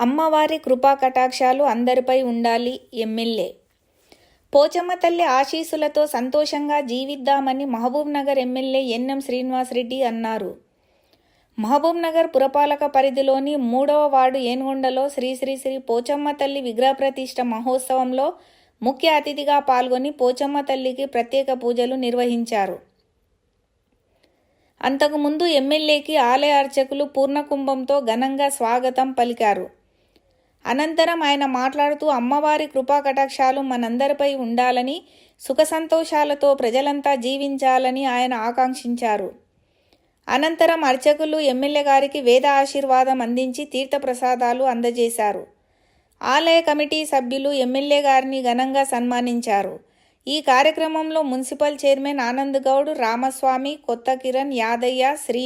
అమ్మవారి కృపా కటాక్షాలు అందరిపై ఉండాలి ఎమ్మెల్యే. పోచమ్మ తల్లి ఆశీసులతో సంతోషంగా జీవిద్దామని మహబూబ్ నగర్ ఎమ్మెల్యే ఎన్ఎం శ్రీనివాసరెడ్డి అన్నారు. మహబూబ్ నగర్ పురపాలక పరిధిలోని మూడవ వార్డు ఏనుగొండలో శ్రీ శ్రీ శ్రీ పోచమ్మ తల్లి విగ్రహ మహోత్సవంలో ముఖ్య అతిథిగా పాల్గొని పోచమ్మ తల్లికి ప్రత్యేక పూజలు నిర్వహించారు. అంతకుముందు ఎమ్మెల్యేకి ఆలయ అర్చకులు పూర్ణకుంభంతో ఘనంగా స్వాగతం పలికారు. అనంతరం ఆయన మాట్లాడుతూ అమ్మవారి కృపా కటాక్షాలు మనందరిపై ఉండాలని సుఖ సంతోషాలతో ప్రజలంతా జీవించాలని ఆయన ఆకాంక్షించారు. అనంతరం అర్చకులు ఎమ్మెల్యే గారికి వేద ఆశీర్వాదం అందించి తీర్థప్రసాదాలు అందజేశారు. ఆలయ కమిటీ సభ్యులు ఎమ్మెల్యే గారిని ఘనంగా సన్మానించారు. ఈ కార్యక్రమంలో మున్సిపల్ చైర్మన్ ఆనంద్ గౌడ్ రామస్వామి కొత్త కిరణ్ యాదయ్య శ్రీ